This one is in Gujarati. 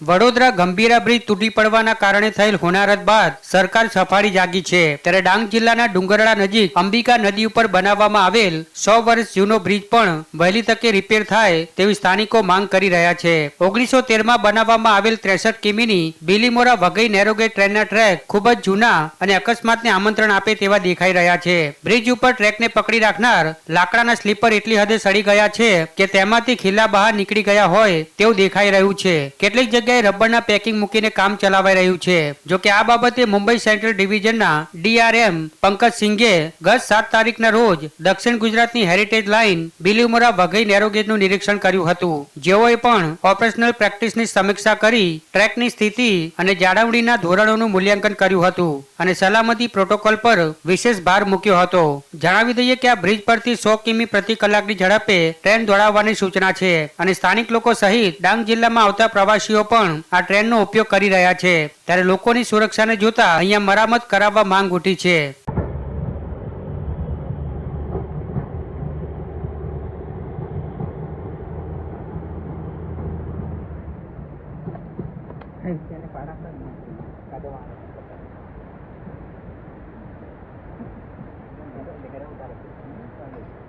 વડોદરા ગંભીરા બ્રિજ તૂટી પડવાના કારણે થયેલ હોનારત બાદ સરકાર સફાળી જાગી છે. ત્યારે ડાંગ જિલ્લાના ડુંગરડા નજીક અંબિકા નદી ઉપર બનાવવામાં આવેલ સો વર્ષ જૂનો બ્રિજ પણ વહેલી તકે રિપેર થાય તેવી સ્થાનિકો માંગ કરી રહ્યા છે. ઓગણીસો તેરમાં બનાવવામાં આવેલ ત્રેસઠ કિમીની બિલીમોરા વઘઈ નેરોગેટ ટ્રેનના ટ્રેક ખૂબ જ જૂના અને અકસ્માતને આમંત્રણ આપે તેવા દેખાઈ રહ્યા છે. બ્રિજ ઉપર ટ્રેકને પકડી રાખનાર લાકડાના સ્લીપર એટલી હદે સડી ગયા છે કે તેમાંથી ખીલા બહાર નીકળી ગયા હોય તેવું દેખાઈ રહ્યું છે. કેટલીક જગ્યાએ રબરના પેકિંગ મૂકીને કામ ચલાવાઈ રહ્યું છે. જો કે આ બાબતે મુંબઈ સેન્ટ્રલ ડિવિઝનના ડીઆરએમ પંકજ સિંઘે ગત સાત તારીખના રોજ દક્ષિણ ગુજરાતની હેરિટેજ લાઇન બિલીમોરા વઘઈ નેરોગેજનું નિરીક્ષણ કર્યું હતું. જેઓએ પણ ઓપરેશનલ પ્રેક્ટિસની સમીક્ષા કરી ટ્રેકની સ્થિતિ અને જાળવણીના ધોરણોનું મૂલ્યાંકન કર્યું હતું અને સલામતી પ્રોટોકોલ પર વિશેષ ભાર મૂક્યો હતો. જણાવી દઈએ કે આ બ્રિજ પરથી સો કિમી પ્રતિ કલાકની ઝડપે ટ્રેન દોડાવવાની સૂચના છે અને સ્થાનિક લોકો સહિત ડાંગ જિલ્લામાં આવતા પ્રવાસીઓ પણ આ ટ્રેનનો ઉપયોગ કરી રહ્યા છે ત્યારે લોકોની સુરક્ષાને જોતા અહીંયા મરામત કરાવવા માંગ ઉઠી છે Gracias.